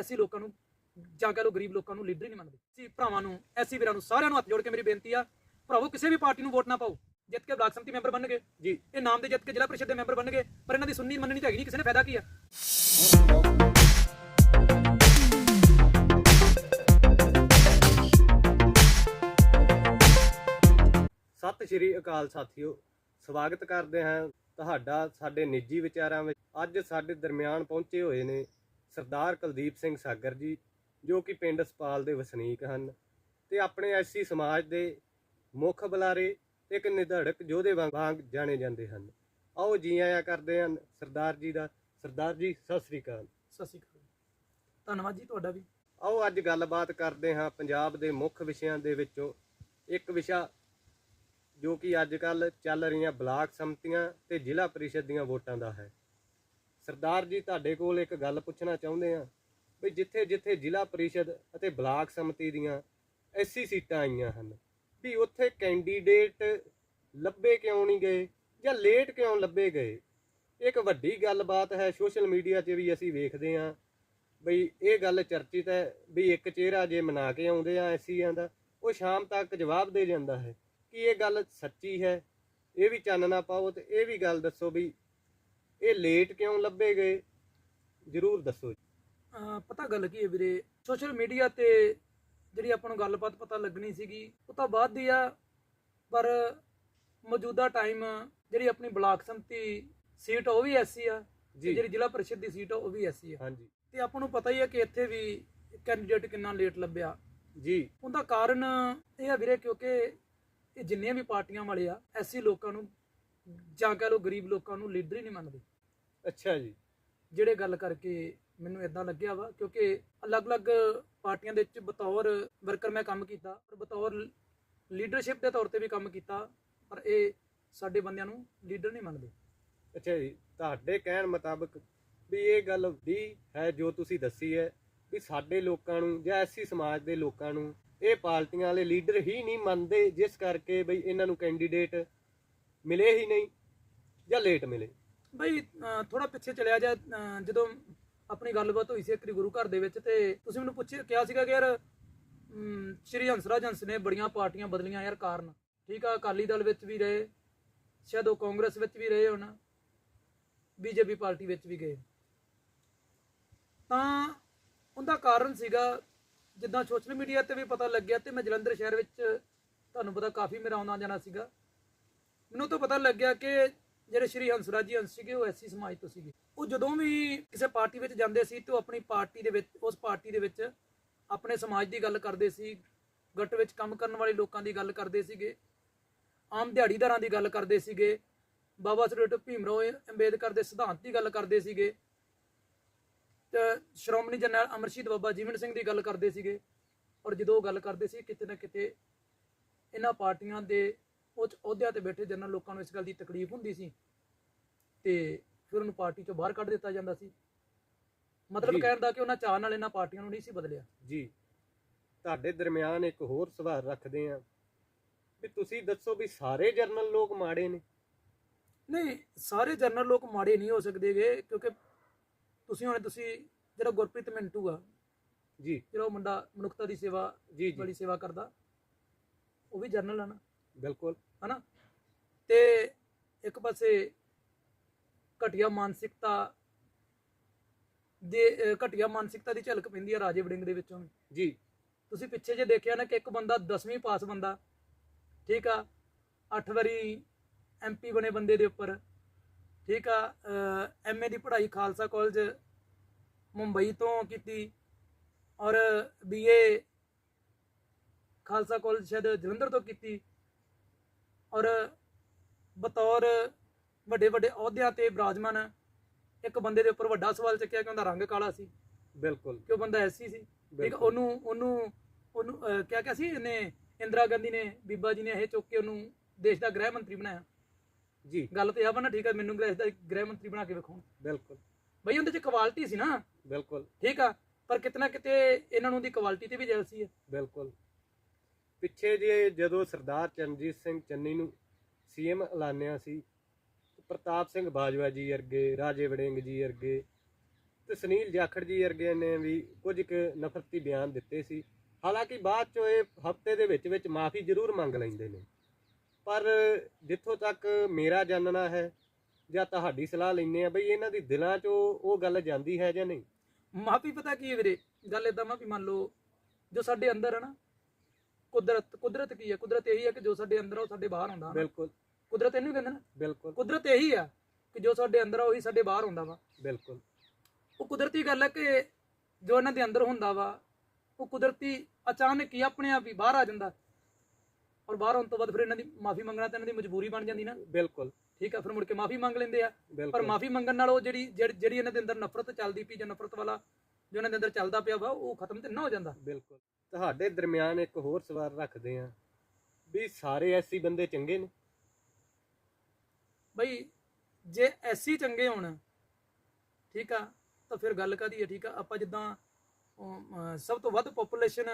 ਐਸੀ ਲੋਕਾਂ ਨੂੰ ਜਾਂ ਕਹ ਲੋ ਗਰੀਬ ਲੋਕਾਂ ਨੂੰ ਲੀਡਰ ਹੀ ਨਹੀਂ ਮੰਨਦੇ। ਸੀ ਭਰਾਵਾਂ ਨੂੰ ਐਸੀ ਵੀਰਾਂ ਨੂੰ ਸਾਰਿਆਂ ਨੂੰ ਹੱਥ ਜੋੜ ਕੇ ਮੇਰੀ ਬੇਨਤੀ ਆ ਭਰਾਵੋ ਕਿਸੇ ਵੀ ਪਾਰਟੀ ਨੂੰ ਵੋਟ ਨਾ ਪਾਓ। ਜਿੱਤ ਕੇ ਬਲਾਕ ਸੰਮਤੀ ਮੈਂਬਰ ਬਣਨਗੇ। ਜੀ। ਇਹ ਨਾਮ ਦੇ ਜਿੱਤ ਕੇ ਜ਼ਿਲ੍ਹਾ ਪਰਿਸ਼ਦ ਦੇ ਮੈਂਬਰ ਬਣਨਗੇ ਪਰ ਇਹਨਾਂ ਦੀ ਸੁਣਨੀ ਮੰਨਣੀ ਤਾਂ ਹੈਗੀ ਨਹੀਂ ਕਿਸੇ ਨੇ ਫਾਇਦਾ ਕੀ ਆ? ਸਤਿ ਸ਼੍ਰੀ ਅਕਾਲ ਸਾਥੀਓ ਸਵਾਗਤ ਕਰਦੇ ਹਾਂ ਤੁਹਾਡਾ ਸਾਡੇ ਨਿੱਜੀ ਵਿਚਾਰਾਂ ਵਿੱਚ। ਅੱਜ ਸਾਡੇ ਦਰਮਿਆਨ ਪਹੁੰਚੇ ਹੋਏ ਨੇ ਸਰਦਾਰ ਕੁਲਦੀਪ ਸਿੰਘ ਸਾਗਰ ਜੀ ਜੋ ਕਿ ਪਿੰਡ ਸਪਾਲ ਦੇ ਵਸਨੀਕ ਹਨ ਤੇ ਆਪਣੇ ਐਸੀ ਸਮਾਜ ਦੇ ਮੁੱਖ ਬੁਲਾਰੇ ਇੱਕ ਨਿਧੜਕ ਯੋਧੇ ਵਾਂਗ ਵਾਂਗ ਜਾਣੇ ਜਾਂਦੇ ਹਨ। ਆਓ ਜੀ ਆਇਆਂ ਕਰਦੇ ਹਨ ਸਰਦਾਰ ਜੀ ਦਾ। ਸਰਦਾਰ ਜੀ ਸਤਿ ਸ੍ਰੀ ਅਕਾਲ। ਸਤਿ ਸ਼੍ਰੀ ਅਕਾਲ। ਧੰਨਵਾਦ ਜੀ ਤੁਹਾਡਾ ਵੀ। ਆਓ ਅੱਜ ਗੱਲਬਾਤ ਕਰਦੇ ਹਾਂ ਪੰਜਾਬ ਦੇ ਮੁੱਖ ਵਿਸ਼ਿਆਂ ਦੇ ਵਿੱਚੋਂ ਇੱਕ ਵਿਸ਼ਾ ਜੋ ਕਿ ਅੱਜ ਕੱਲ ਚੱਲ ਰਹੀਆਂ ਬਲਾਕ ਸੰਮਤੀਆਂ ਤੇ ਜ਼ਿਲ੍ਹਾ ਪਰਿਸ਼ਦ ਦੀਆਂ ਵੋਟਾਂ ਦਾ ਹੈ। ਸਰਦਾਰ ਜੀ ਤੁਹਾਡੇ ਕੋਲ ਇੱਕ ਗੱਲ ਪੁੱਛਣਾ ਚਾਹੁੰਦੇ ਹਾਂ ਵੀ ਜਿੱਥੇ ਜਿੱਥੇ ਜ਼ਿਲ੍ਹਾ ਪਰਿਸ਼ਦ ਅਤੇ ਬਲਾਕ ਸਮਿਤੀ ਦੀਆਂ ਐਸੀ ਸੀਟਾਂ ਆਈਆਂ ਹਨ, ਵੀ ਉੱਥੇ ਕੈਂਡੀਡੇਟ ਲੱਭੇ ਕਿਉਂ ਨਹੀਂ ਗਏ ਜਾਂ ਲੇਟ ਕਿਉਂ ਲੱਭੇ ਗਏ? ਇੱਕ ਵੱਡੀ ਗੱਲਬਾਤ ਹੈ ਸੋਸ਼ਲ ਮੀਡੀਆ 'ਤੇ ਵੀ ਅਸੀਂ ਵੇਖਦੇ ਹਾਂ ਬਈ ਇਹ ਗੱਲ ਚਰਚਿਤ ਹੈ ਵੀ ਇੱਕ ਚਿਹਰਾ ਜੇ ਮਨਾ ਕੇ ਆਉਂਦੇ ਆ ਐਸੀਆਂ ਦਾ, ਉਹ ਸ਼ਾਮ ਤੱਕ ਜਵਾਬ ਦੇ ਜਾਂਦਾ ਹੈ। ਕਿ ਇਹ ਗੱਲ ਸੱਚੀ ਹੈ? ਇਹ ਵੀ ਚਾਨਣਾ ਪਾਓ ਤੇ ਇਹ ਵੀ ਗੱਲ ਦੱਸੋ ਵੀ ਇਹ ਲੇਟ ਕਿਉਂ ਲੱਭੇ ਗਏ? ਜਰੂਰ ਦੱਸੋ ਅਹ ਪਤਾ ਗੱਲ ਕੀ ਹੈ ਵੀਰੇ? ਸੋਸ਼ਲ ਮੀਡੀਆ ਤੇ ਜਿਹੜੀ ਆਪਾਂ ਨੂੰ ਗੱਲਬਾਤ ਪਤਾ ਲੱਗਣੀ ਸੀਗੀ ਉਹ ਤਾਂ ਬਾਅਦ ਦੀ ਆ ਪਰ ਮੌਜੂਦਾ ਟਾਈਮ ਜਿਹੜੀ ਆਪਣੀ ਬਲਾਕ ਸੰਮਤੀ ਸੀਟ ਆ, ਉਹ ਵੀ ਐਸੀ ਆ ਤੇ ਜੀ। ਜਿਹੜੀ ਜ਼ਿਲ੍ਹਾ ਪਰਿਸ਼ਦ ਦੀ ਸੀਟ ਆ, ਉਹ ਵੀ ਐਸੀ ਆ। ਹਾਂਜੀ। ਤੇ ਆਪਾਂ ਨੂੰ ਪਤਾ ਹੀ ਹੈ ਕਿ ਇੱਥੇ ਵੀ ਕੈਂਡੀਡੇਟ ਕਿੰਨਾ ਲੇਟ ਲੱਭਿਆ। ਜੀ। ਉਹਦਾ ਕਾਰਨ ਇਹ ਆ ਵੀਰੇ ਕਿਉਂਕਿ ਇਹ ਜਿੰਨੀਆਂ ਵੀ ਪਾਰਟੀਆਂ ਵਾਲੇ ਆ ਐਸੀ ਲੋਕਾਂ ਨੂੰ ਜਾਂ ਕਹ ਲੋ ਗਰੀਬ ਲੋਕਾਂ ਨੂੰ ਲੀਡਰ ਹੀ ਨਹੀਂ ਮੰਨਦੇ। ਅੱਛਾ ਜੀ। ਜਿਹੜੇ ਗੱਲ ਕਰਕੇ ਮੈਨੂੰ ਇਦਾਂ ਲੱਗਿਆ ਵਾ, ਕਿਉਂਕਿ ਅਲੱਗ-ਅਲੱਗ ਪਾਰਟੀਆਂ ਦੇ ਵਿੱਚ ਬਤੌਰ ਵਰਕਰ ਮੈਂ ਕੰਮ ਕੀਤਾ, ਪਰ ਬਤੌਰ ਲੀਡਰਸ਼ਿਪ ਦੇ ਤੌਰ ਤੇ ਵੀ ਕੰਮ ਕੀਤਾ, ਪਰ ਇਹ ਸਾਡੇ ਬੰਦਿਆਂ ਨੂੰ ਲੀਡਰ ਨਹੀਂ ਮੰਨਦੇ। ਅੱਛਾ ਜੀ, ਤੁਹਾਡੇ ਕਹਿਣ ਮੁਤਾਬਕ ਵੀ ਇਹ ਗੱਲ ਵੀ ਹੈ ਜੋ ਤੁਸੀਂ ਦੱਸੀ ਹੈ ਵੀ ਸਾਡੇ ਲੋਕਾਂ ਨੂੰ ਜਾਂ ਐਸੀ ਸਮਾਜ ਦੇ ਲੋਕਾਂ ਨੂੰ ਇਹ ਪਾਰਟੀਆਂ ਵਾਲੇ ਲੀਡਰ ਹੀ ਨਹੀਂ ਮੰਨਦੇ, ਜਿਸ ਕਰਕੇ ਬਈ ਇਹਨਾਂ ਨੂੰ ਕੈਂਡੀਡੇਟ ਮਿਲੇ ਹੀ ਨਹੀਂ ਜਾਂ ਲੇਟ ਮਿਲੇ। ਬਈ ਥੋੜਾ ਪਿੱਛੇ ਚਲਿਆ ਜਾ ਜਦੋਂ ਆਪਣੀ ਗੱਲਬਾਤ ਹੋਈ ਸੀ ਇੱਕ ਗੁਰੂ ਘਰ ਦੇ ਵਿੱਚ ਤੇ ਤੁਸੀਂ ਮੈਨੂੰ ਪੁੱਛਿਆ ਕਿਹਾ ਸੀਗਾ ਕਿ ਯਾਰ ਅਮ, ਸ਼੍ਰੀ ਹੰਸਰਾਜ ਹੰਸ ਨੇ ਬੜੀਆਂ ਪਾਰਟੀਆਂ ਬਦਲੀਆਂ ਯਾਰ ਕਾਰਨ। ਠੀਕ ਆ ਅਕਾਲੀ ਦਲ ਵਿੱਚ ਵੀ ਰਹੇ ਸ਼ਾਇਦ ਉਹ ਕਾਂਗਰਸ ਵਿੱਚ ਵੀ ਰਹੇ ਹੁਣ ਬੀਜੇਪੀ ਪਾਰਟੀ ਵਿੱਚ ਵੀ ਗਏ। ਤਾਂ ਉਹਦਾ ਕਾਰਨ ਸੀਗਾ ਜਿੱਦਾਂ ਸੋਸ਼ਲ ਮੀਡੀਆ ਤੇ ਵੀ ਪਤਾ ਲੱਗਿਆ ਤੇ ਮੈਂ ਜਲੰਧਰ ਸ਼ਹਿਰ ਵਿੱਚ ਤੁਹਾਨੂੰ ਪਤਾ ਕਾਫੀ ਮੇਰਾ ਆਉਣਾ ਜਾਣਾ ਸੀਗਾ। ਮੈਨੂੰ ਤਾਂ ਪਤਾ ਲੱਗਿਆ ਕਿ ਜਿਹੜੇ ਸ਼੍ਰੀ ਹੰਸਰਾਜ ਜੀ ਹੰਸ ਸੀਗੇ, ਉਹ ਐਸੀ ਸਮਾਜ ਤੋਂ ਸੀਗੇ। ਉਹ ਜਦੋਂ ਵੀ ਕਿਸੇ ਪਾਰਟੀ ਵਿੱਚ ਜਾਂਦੇ ਸੀ ਤੇ ਉਹ ਆਪਣੀ ਪਾਰਟੀ ਦੇ ਵਿੱਚ, ਉਸ ਪਾਰਟੀ ਦੇ ਵਿੱਚ ਆਪਣੇ ਸਮਾਜ ਦੀ ਗੱਲ ਕਰਦੇ ਸੀ, ਗੱਟ ਵਿੱਚ ਕੰਮ ਕਰਨ ਵਾਲੇ ਲੋਕਾਂ ਦੀ ਗੱਲ ਕਰਦੇ ਸੀਗੇ, ਆਮ ਦਿਹਾੜੀਦਾਰਾਂ ਦੀ ਗੱਲ ਕਰਦੇ ਸੀਗੇ, ਬਾਬਾ ਸਾਹਿਬ ਭੀਮਰਾਓ ਅੰਬੇਦਕਰ ਦੇ ਸਿਧਾਂਤ ਦੀ ਗੱਲ ਕਰਦੇ ਸੀਗੇ, ਤੇ ਸ਼੍ਰੋਮਣੀ ਜਨਰਲ ਅਮਰਸ਼ੀਦ ਬਾਬਾ ਜੀਵਨ ਸਿੰਘ ਦੀ ਗੱਲ ਕਰਦੇ ਸੀਗੇ, ਔਰ ਜਦੋਂ ਉਹ ਗੱਲ ਕਰਦੇ ਸੀ, ਕਿਤੇ ਨਾ ਕਿਤੇ ਇਹਨਾਂ ਪਾਰਟੀਆਂ ਦੇ ਉੱਚ ਅਹੁਦਿਆਂ ਤੇ ਬੈਠੇ ਜਨਰਲ ਲੋਕਾਂ ਨੂੰ ਇਸ ਗੱਲ ਦੀ ਤਕਲੀਫ ਹੁੰਦੀ ਸੀ ਤੇ ਫਿਰ ਉਹਨੂੰ ਪਾਰਟੀ ਚੋਂ ਬਾਹਰ ਕੱਢ ਦਿੱਤਾ ਜਾਂਦਾ ਸੀ। ਮਤਲਬ। ਕਹਿਣ ਦਾ ਕਿ ਉਹਨਾਂ ਚਾਹ ਨਾਲ ਇਹਨਾਂ ਪਾਰਟੀਆਂ ਨੂੰ ਨਹੀਂ ਸੀ ਬਦਲਿਆ। ਜੀ। ਤੁਹਾਡੇ ਦਰਮਿਆਨ ਇੱਕ ਹੋਰ ਸਵਾਲ ਰੱਖਦੇ ਆ ਵੀ ਤੁਸੀਂ ਦੱਸੋ ਵੀ ਸਾਰੇ ਜਰਨਲ ਲੋਕ ਮਾੜੇ ਨੇ? ਨਹੀਂ ਸਾਰੇ ਜਨਰਲ ਲੋਕ ਮਾੜੇ ਨਹੀਂ ਹੋ ਸਕਦੇਗੇ ਕਿਉਂਕਿ ਤੁਸੀਂ ਹੁਣ ਤੁਸੀਂ ਜਿਹੜਾ ਗੁਰਪ੍ਰੀਤ ਮਿੰਟੂ ਆ ਜੀ। ਜਿਹੜਾ ਉਹ ਮੁੰਡਾ ਮਨੁੱਖਤਾ ਦੀ ਸੇਵਾ ਜੀ ਬੜੀ ਜੀ ਸੇਵਾ ਕਰਦਾ ਉਹ ਵੀ ਜਰਨਲ ਆ ਨਾ। ਬਿਲਕੁਲ ਹਨਾ ਤੇ ਇੱਕ ਪਾਸੇ ਘਟੀਆ ਮਾਨਸਿਕਤਾ ਦੇ ਘਟੀਆ ਮਾਨਸਿਕਤਾ ਦੀ ਝਲਕ ਪੈਂਦੀ ਆ ਰਾਜੇ ਵੜਿੰਗ ਦੇ ਵਿੱਚੋਂ। ਜੀ ਤੁਸੀਂ ਪਿੱਛੇ ਜੇ ਦੇਖਿਆ ਨਾ ਕਿ ਇੱਕ ਬੰਦਾ 10ਵੀਂ ਪਾਸ ਬੰਦਾ ਠੀਕ ਆ 8 ਵਾਰੀ ਐਮਪੀ ਬਣੇ ਬੰਦੇ ਦੇ ਉੱਪਰ ਠੀਕ ਆ ਐਮਏ ਦੀ ਪੜ੍ਹਾਈ ਖਾਲਸਾ ਕਾਲਜ ਮੁੰਬਈ ਤੋਂ ਕੀਤੀ ਔਰ ਬੀਏ ਖਾਲਸਾ ਕਾਲਜ ਸ਼ਾਇਦ ਜਲੰਧਰ ਤੋਂ ਕੀਤੀ ਔਰ ਬਤੌਰ ਵੱਡੇ ਵੱਡੇ ਅਹੁਦਿਆਂ ਤੇ ਬਿਰਾਜਮਾਨ ਇੱਕ ਬੰਦੇ ਦੇ ਉੱਪਰ ਵੱਡਾ ਸਵਾਲ ਚੱਕਿਆ ਕਿ ਉਹਦਾ ਰੰਗ ਕਾਲਾ ਸੀ। ਬਿਲਕੁਲ। ਕਿ ਉਹ ਬੰਦਾ ਐਸੀ ਸੀ। ਠੀਕ। ਉਹਨੂੰ ਉਹਨੂੰ ਉਹਨੂੰ ਕਿਆ ਕਿਹਾ ਸੀ ਇਹਨੇ? ਇੰਦਰਾ ਗਾਂਧੀ ਨੇ ਬੀਬਾ ਜੀ ਨੇ ਇਹ ਚੁੱਕ ਕੇ ਉਹਨੂੰ ਦੇਸ਼ ਦਾ ਗ੍ਰਹਿ ਮੰਤਰੀ ਬਣਾਇਆ। ਜੀ। ਗੱਲ ਤੇ ਆ ਨਾ ਠੀਕ ਆ ਮੈਨੂੰ ਦੇਸ਼ ਦਾ ਗ੍ਰਹਿ ਮੰਤਰੀ ਬਣਾ ਕੇ ਵਿਖਾਉਣ। ਬਿਲਕੁਲ। ਬਈ ਉਹਦੇ ਚ ਕੁਆਲਿਟੀ ਸੀ ਨਾ। ਬਿਲਕੁਲ। ਠੀਕ ਆ ਪਰ ਕਿਤਨਾ ਕਿਤੇ ਇਹਨਾਂ ਨੂੰ ਉਹਦੀ ਕੁਆਲਿਟੀ ਤੇ ਵੀ ਜੈਲਸੀ ਹੈ ਬਿਲਕੁਲ। ਪਿੱਛੇ ਜੇ ਜਦੋਂ ਸਰਦਾਰ ਚਰਨਜੀਤ ਸਿੰਘ ਚੰਨੀ ਨੂੰ ਸੀਐਮ ਐਲਾਨਿਆ ਸੀ, ਪ੍ਰਤਾਪ ਸਿੰਘ ਬਾਜਵਾ ਜੀ ਵਰਗੇ, ਰਾਜੇ ਵੜਿੰਗ ਜੀ ਵਰਗੇ ਤੇ ਸੁਨੀਲ ਜਾਖੜ ਜੀ ਵਰਗੇ ਨੇ ਵੀ ਕੁਝ ਕੁ ਨਫ਼ਰਤੀ ਬਿਆਨ ਦਿੱਤੇ ਸੀ। ਹਾਲਾਂਕਿ ਬਾਅਦ ਚੋਂ ਇਹ ਹਫ਼ਤੇ ਦੇ ਵਿੱਚ ਵਿੱਚ ਮਾਫੀ ਜ਼ਰੂਰ ਮੰਗ ਲੈਂਦੇ ਨੇ। ਪਰ ਜਿੱਥੋਂ ਤੱਕ ਮੇਰਾ ਜਾਣਨਾ ਹੈ ਜਾਂ ਤੁਹਾਡੀ ਸਲਾਹ ਲੈਂਦੇ ਆ ਬਈ ਇਹਨਾਂ ਦੀ ਦਿਲਾਂ 'ਚੋਂ ਉਹ ਗੱਲ ਜਾਂਦੀ ਹੈ ਜਾਂ ਨਹੀਂ? ਮਾਫੀ ਪਤਾ ਕੀ ਹੈ ਵੀਰੇ? ਗੱਲ ਇਦਾਂ ਮਾ ਵੀ ਮੰਨ ਲਓ ਜੋ ਸਾਡੇ ਅੰਦਰ ਹੈ ਨਾ ਕੁਦਰਤ ਕੁਦਰਤ ਕੀ ਹੈ? ਕੁਦਰਤ ਇਹੀ ਹੈ ਕਿ ਜੋ ਸਾਡੇ ਅੰਦਰ ਆ ਉਹ ਸਾਡੇ ਬਾਹਰ ਹੁੰਦਾ ਨਾ। ਬਿਲਕੁਲ। ਕੁਦਰਤ ਇਹਨੂੰ ਹੀ ਕਹਿੰਦੇ ਨਾ। ਬਿਲਕੁਲ। ਕੁਦਰਤ ਇਹੀ ਆ ਕਿ ਜੋ ਸਾਡੇ ਅੰਦਰ ਆ ਉਹੀ ਸਾਡੇ ਬਾਹਰ ਹੁੰਦਾ ਵਾ। ਬਿਲਕੁਲ। ਉਹ ਕੁਦਰਤੀ ਗੱਲ ਹੈ ਕਿ ਜੋ ਇਹਨਾਂ ਦੇ ਅੰਦਰ ਹੁੰਦਾ ਵਾ ਉਹ ਕੁਦਰਤੀ ਅਚਾਨਕ ਹੀ ਆਪਣੇ ਆਪ ਹੀ ਬਾਹਰ ਆ ਜਾਂਦਾ। ਔਰ ਬਾਹਰ ਆਉਣ ਤੋਂ ਬਾਅਦ ਫਿਰ ਇਹਨਾਂ ਦੀ ਮਾਫੀ ਮੰਗਣਾ ਤਾਂ ਇਹਨਾਂ ਦੀ ਮਜਬੂਰੀ ਬਣ ਜਾਂਦੀ ਨਾ। ਬਿਲਕੁਲ। ਠੀਕ ਆ ਫਿਰ ਮੁੜ ਕੇ ਮਾਫੀ ਮੰਗ ਲੈਂਦੇ ਆ। ਪਰ ਬਿਲਕੁਲ। ਮਾਫੀ ਮੰਗਣ ਨਾਲ ਉਹ ਜਿਹੜੀ ਜਿਹੜੀ ਜਿਹੜੀ ਇਹਨਾਂ ਦੇ ਅੰਦਰ ਨਫ਼ਰਤ ਚੱਲਦੀ ਪਈ ਜਾਂ ਨਫ਼ਰਤ ਵਾਲਾ ਜੋ ਇਹਨਾਂ ਦੇ ਅੰਦਰ ਚੱਲਦਾ ਪਿਆ ਵਾ ਉਹ ਖਤਮ ਤੇ ਨਾ ਹੋ ਜਾਂਦਾ। ਬਿਲਕੁਲ। ਤੁਹਾਡੇ ਦਰਮਿਆਨ ਇੱਕ ਹੋਰ ਸਵਾਲ ਰੱਖਦੇ ਆ ਵੀ ਸਾਰੇ ਐਸੀ ਬੰਦੇ ਚੰਗੇ ਨੇ? ਬਈ ਜੇ ਐਸੀ ਚੰਗੇ ਹੋਣ ਠੀਕ ਆ ਤਾਂ ਫਿਰ ਗੱਲ ਕਾਦੀ ਹੈ ਠੀਕ ਆ? ਆਪਾਂ ਜਿੱਦਾਂ ਸਭ ਤੋਂ ਵੱਧ ਪੋਪੂਲੇਸ਼ਨ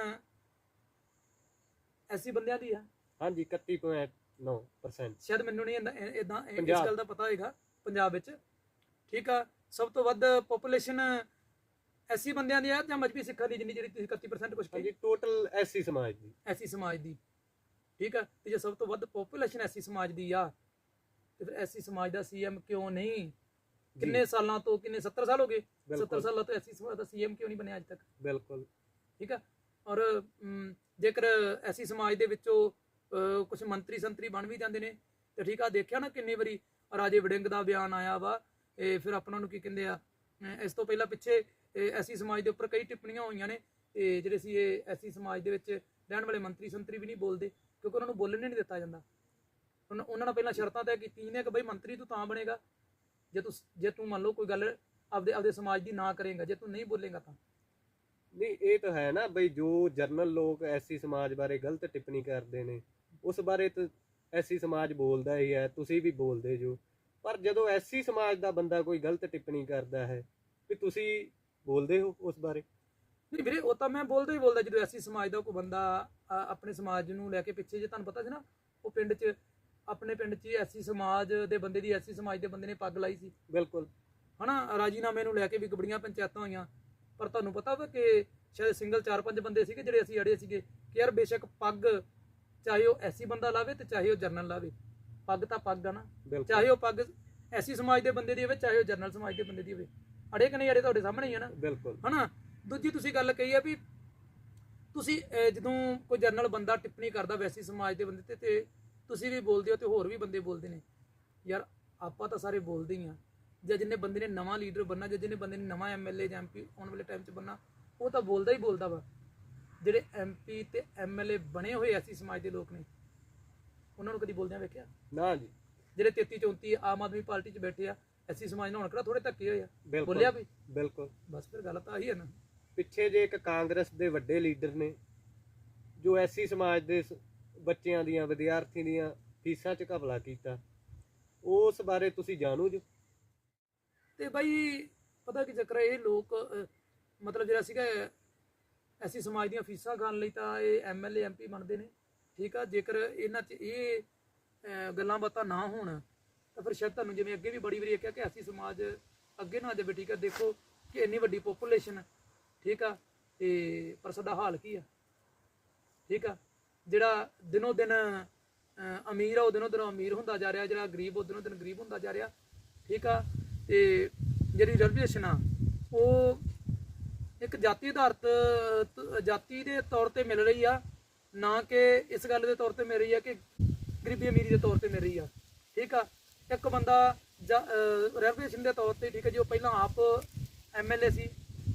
ਐਸੀ ਬੰਦਿਆਂ ਦੀ ਆ। ਹਾਂਜੀ 31.9% ਸ਼ਾਇਦ ਮੈਨੂੰ ਨਹੀਂ ਇਦਾਂ ਇਸ। ਗੱਲ ਦਾ ਪਤਾ ਹੋਏਗਾ ਪੰਜਾਬ ਵਿੱਚ। ਠੀਕ ਆ ਸਭ ਤੋਂ ਵੱਧ ਪੋਪੂਲੇਸ਼ਨ ਐਸੀ ਬੰਦਿਆਂ ਦੀ ਆ ਜਾਂ ਮਜਬੀ ਸਿੱਖਾਂ ਦੀ ਜਿੰਨੀ ਜਿਹੜੀ ਤੁਸੀਂ 31% ਕੁਝ ਕਹੀ ਹਾਂਜੀ ਟੋਟਲ ਐਸੀ ਸਮਾਜ ਦੀ। ਐਸੀ ਸਮਾਜ ਦੀ। ਠੀਕ ਆ? ਤੇ ਜੇ ਸਭ ਤੋਂ ਵੱਧ ਪੋਪੂਲੇਸ਼ਨ ਐਸੀ ਸਮਾਜ ਦੀ ਆ ਤੇ ਫਿਰ ਐਸੀ ਸਮਾਜ ਦਾ ਸੀਐਮ ਕਿਉਂ ਨਹੀਂ? ਕਿੰਨੇ ਸਾਲਾਂ ਤੋਂ ਕਿੰਨੇ? 70 ਸਾਲ ਹੋ ਗਏ? 70 ਬਿਲਕੁਲ ਸਾਲਾਂ ਤੋਂ ਐਸੀ ਸਮਾਜ ਦਾ ਸੀਐਮ ਕਿਉਂ ਨਹੀਂ ਬਣਿਆ ਅੱਜ ਤੱਕ? ਬਿਲਕੁਲ। ਠੀਕ ਆ? ਔਰ ਜੇਕਰ ਐਸੀ ਸਮਾਜ ਦੇ ਵਿੱਚੋਂ ਕੁਝ ਮੰਤਰੀ ਸੰਤਰੀ ਬਣ ਵੀ ਜਾਂਦੇ ਨੇ ਤੇ ਠੀਕ ਆ ਦੇਖਿਆ ਨਾ ਕਿੰਨੀ ਵਾਰੀ ਰਾਜੇ ਵੜਿੰਗ ਦਾ ਬਿਆਨ ਆਇਆ ਵਾ ਇਹ ਫਿਰ ਆਪਣਾ ਨੂੰ ਕੀ ਕਹਿੰਦੇ ਆ? ਇਸ ਤੋਂ ਪਹਿਲਾਂ ਪਿੱਛੇ ਐਸੀ ਸਮਾਜ ਦੇ ਉੱਪਰ ਕਈ ਟਿੱਪਣੀਆਂ ਹੋਈਆਂ ਨੇ, ਤੇ ਜਿਹੜੇ ਸੀ ਇਹ ਐਸੀ ਸਮਾਜ ਦੇ ਵਿੱਚ ਰਹਿਣ ਵਾਲੇ ਮੰਤਰੀ ਸੰਤਰੀ ਵੀ ਨਹੀਂ ਬੋਲਦੇ, ਕਿਉਂਕਿ ਉਹਨਾਂ ਨੂੰ ਬੋਲਣ ਹੀ ਨਹੀਂ ਦਿੱਤਾ ਜਾਂਦਾ। ਉਹਨਾਂ ਉਹਨਾਂ ਨੇ ਪਹਿਲਾਂ ਸ਼ਰਤਾਂ ਤੈਅ ਕੀਤੀਆਂ ਨੇ ਕਿ ਬਈ ਮੰਤਰੀ ਤੂੰ ਤਾਂ ਬਣੇਗਾ, ਜੇ ਤੂੰ ਜੇ ਤੂੰ ਮੰਨ ਲਓ ਕੋਈ ਗੱਲ ਆਪਦੇ ਆਪਦੇ ਸਮਾਜ ਦੀ ਨਾ ਕਰੇਗਾ, ਜੇ ਤੂੰ ਨਹੀਂ ਬੋਲੇਗਾ ਤਾਂ। ਨਹੀਂ, ਇਹ ਤਾਂ ਹੈ ਨਾ ਬਈ ਜੋ ਜਰਨਲ ਲੋਕ ਐਸੀ ਸਮਾਜ ਬਾਰੇ ਗਲਤ ਟਿੱਪਣੀ ਕਰਦੇ ਨੇ, ਉਸ ਬਾਰੇ ਤਾਂ ਐਸੀ ਸਮਾਜ ਬੋਲਦਾ ਹੀ ਹੈ, ਤੁਸੀਂ ਵੀ ਬੋਲਦੇ ਜੋ। ਪਰ ਜਦੋਂ ਐਸੀ ਸਮਾਜ ਦਾ ਬੰਦਾ ਕੋਈ ਗਲਤ ਟਿੱਪਣੀ ਕਰਦਾ ਹੈ ਵੀ ਤੁਸੀਂ ਬੋਲਦੇ ਹੋ ਉਸ ਬਾਰੇ? ਨਹੀਂ ਵੀਰੇ ਉਹ ਤਾਂ ਮੈਂ ਬੋਲਦਾ ਹੀ ਬੋਲਦਾ ਜਦੋਂ ਐਸੀ ਸਮਾਜ ਦਾ ਕੋਈ ਬੰਦਾ ਆਪਣੇ ਸਮਾਜ ਨੂੰ ਲੈ ਕੇ ਪਿੱਛੇ ਜੇ ਤੁਹਾਨੂੰ ਪਤਾ ਸੀ ਨਾ ਉਹ ਪਿੰਡ 'ਚ ਆਪਣੇ ਪਿੰਡ 'ਚ ਐਸੀ ਸਮਾਜ ਦੇ ਬੰਦੇ ਦੀ ਐਸੀ ਸਮਾਜ ਦੇ ਬੰਦੇ ਨੇ ਪੱਗ ਲਾਈ ਸੀ। ਬਿਲਕੁਲ। ਹਨਾ ਰਾਜੀਨਾਮੇ ਨੂੰ ਲੈ ਕੇ ਵੀ ਕਬੜੀਆਂ ਪੰਚਾਇਤਾਂ ਹੋਈਆਂ। ਪਰ ਤੁਹਾਨੂੰ ਪਤਾ ਵਾ ਕਿ ਸ਼ਾਇਦ ਸਿੰਗਲ 4-5 ਬੰਦੇ ਸੀਗੇ ਜਿਹੜੇ ਅਸੀਂ ਅੜੇ ਸੀਗੇ ਕਿ ਯਾਰ ਬੇਸ਼ੱਕ ਪੱਗ ਚਾਹੇ ਉਹ ਐਸੀ ਬੰਦਾ ਲਾਵੇ ਤੇ ਚਾਹੇ ਉਹ ਜਰਨਲ ਲਾਵੇ। ਪੱਗ ਤਾਂ ਪੱਗ ਆ ਨਾ। ਚਾਹੇ ਉਹ ਪੱਗ ਐਸੀ ਸਮਾਜ ਦੇ ਬੰਦੇ ਦੀ ਹੋਵੇ ਚਾਹੇ ਉਹ ਜਰਨਲ ਸਮਾਜ ਦੇ ਬੰਦੇ ਦੀ ਹੋਵੇ। ਅੜੇ ਕਿ ਨਹੀਂ ਅੜੇ ਤੁਹਾਡੇ ਸਾਹਮਣੇ ਹੀ ਆ ਨਾ। ਬਿਲਕੁਲ। ਹਨਾ? ਦੂਜੀ ਤੁਸੀਂ ਗੱਲ ਕਹੀ ਆ ਵੀ ਤੁਸੀਂ ਜਦੋਂ ਕੋਈ ਜਰਨਲ ਬੰਦਾ ਟਿੱਪਣੀ ਕਰਦਾ ਵੈਸੀ ਸਮਾਜ ਦੇ ਬੰਦੇ ਤੇ ਤੇ ਤੁਸੀਂ ਵੀ ਬੋਲਦੇ ਹੋ ਤੇ ਹੋਰ ਵੀ ਬੰਦੇ ਬੋਲਦੇ ਨੇ। ਯਾਰ ਆਪਾਂ ਤਾਂ ਸਾਰੇ ਬੋਲਦੇ ਹੀ ਆ। ਜਾਂ ਜਿੰਨੇ ਬੰਦੇ ਨੇ ਨਵਾਂ ਲੀਡਰ ਬੰਨਾ ਜਾਂ ਜਿਹਨੇ ਬੰਦੇ ਨੇ ਨਵਾਂ ਐਮਐਲਏ ਜਾਂ ਐਮਪੀ ਆਉਣ ਵਾਲੇ ਟਾਈਮ 'ਚ ਬੰਨਾ ਉਹ ਤਾਂ ਬੋਲਦਾ ਹੀ ਬੋਲਦਾ ਵਾ। ਜਿਹੜੇ ਐਮਪੀ ਤੇ ਐਮਐਲਏ ਬਣੇ ਹੋਏ ਐਸੀ ਸਮਾਜ ਦੇ ਲੋਕ ਨੇ ਉਹਨਾਂ ਨੂੰ ਕਦੀ ਬੋਲਦਿਆਂ ਵੇਖਿਆ? ਨਾ ਜੀ। ਜਿਹੜੇ 33 34 ਆਮ ਆਦਮੀ ਪਾਰਟੀ 'ਚ ਬੈਠੇ ਆ ਐਸੀ ਸਮਾਜ ਨਾਲ ਹੁਣ ਕਿਹੜਾ ਥੋੜੇ ਧੱਕੇ ਹੋਏ ਆ? ਬਿਲਕੁਲ ਬੋਲਿਆ ਵੀ? ਬਿਲਕੁਲ। ਬਸ ਫਿਰ ਗੱਲ ਤਾਂ ਆਹੀ ਹੈ ਨਾ। ਪਿੱਛੇ ਜੇ ਇੱਕ ਕਾਂਗਰਸ ਦੇ ਵੱਡੇ ਲੀਡਰ ਨੇ ਜੋ ਐਸੀ ਸਮਾਜ ਦੇ ਸ- ਬੱਚਿਆਂ ਦੀਆਂ ਵਿਦਿਆਰਥੀ ਦੀਆਂ ਫੀਸਾਂ 'ਚ ਘਪਲਾ ਕੀਤਾ ਉਸ ਬਾਰੇ ਤੁਸੀਂ ਜਾਣੂ ਜੋ? ਤੇ ਬਾਈ ਪਤਾ ਕੀ ਚੱਕਰ ਹੈ ਇਹ ਲੋਕ ਅਹ, ਮਤਲਬ ਜਿਹੜਾ ਸੀਗਾ ਐਸੀ ਸਮਾਜ ਦੀਆਂ ਫੀਸਾਂ ਖਾਣ ਲਈ ਤਾਂ ਇਹ ਐਮਐਲਏ ਐਮਪੀ ਬਣਦੇ ਨੇ। ਠੀਕ ਆ? ਜੇਕਰ ਇਹਨਾਂ 'ਚ ਇਹ ਗੱਲਾਂ ਬਾਤਾਂ ਨਾ ਹੋਣ, ਤਾਂ ਫਿਰ ਸ਼ਾਇਦ ਤੁਹਾਨੂੰ ਜਿਵੇਂ ਅੱਗੇ ਵੀ ਬੜੀ ਵਾਰੀ ਕਿਹਾ ਕਿ ਐਸੀ ਸਮਾਜ ਅੱਗੇ ਨਾ ਜਾਵੇ, ਠੀਕ ਆ? ਦੇਖੋ ਕਿ ਇੰਨੀ ਵੱਡੀ ਪੋਪੂਲੇਸ਼ਨ ਠੀਕ ਆ? ਤੇ ਪਰ ਸਾਡਾ ਹਾਲ ਕੀ ਆ? ਠੀਕ ਆ? ਜਿਹੜਾ ਦਿਨੋ ਦਿਨ ਅਮੀਰ ਆ, ਉਹ ਦਿਨੋ ਦਿਨ ਅਮੀਰ ਹੁੰਦਾ ਜਾ ਰਿਹਾ, ਜਿਹੜਾ ਗਰੀਬ, ਉਹ ਦਿਨੋ ਦਿਨ ਗਰੀਬ ਹੁੰਦਾ ਜਾ ਰਿਹਾ, ਠੀਕ ਆ? ਤੇ ਜਿਹੜੀ ਰਿਜ਼ਰਵੇਸ਼ਨ ਆ, ਉਹ ਇੱਕ ਜਾਤੀ ਆਧਾਰਿਤ ਜਾਤੀ ਦੇ ਤੌਰ ਤੇ ਮਿਲ ਰਹੀ ਆ ਨਾ ਕਿ ਇਸ ਗੱਲ ਦੇ ਤੌਰ ਤੇ ਮੇਰੀ ਆ ਕਿ ਗਰੀਬੀ ਅਮੀਰੀ ਦੇ ਤੌਰ ਤੇ ਮੇਰੀ ਆ। ਠੀਕ ਆ? ਇੱਕ ਬੰਦਾ ਰਿਜ਼ਰਵੇਸ਼ਨ ਦੇ ਤੌਰ ਤੇ ਠੀਕ ਆ ਜੀ, ਉਹ ਪਹਿਲਾਂ ਆਪ ਐਮਐਲਏ ਸੀ,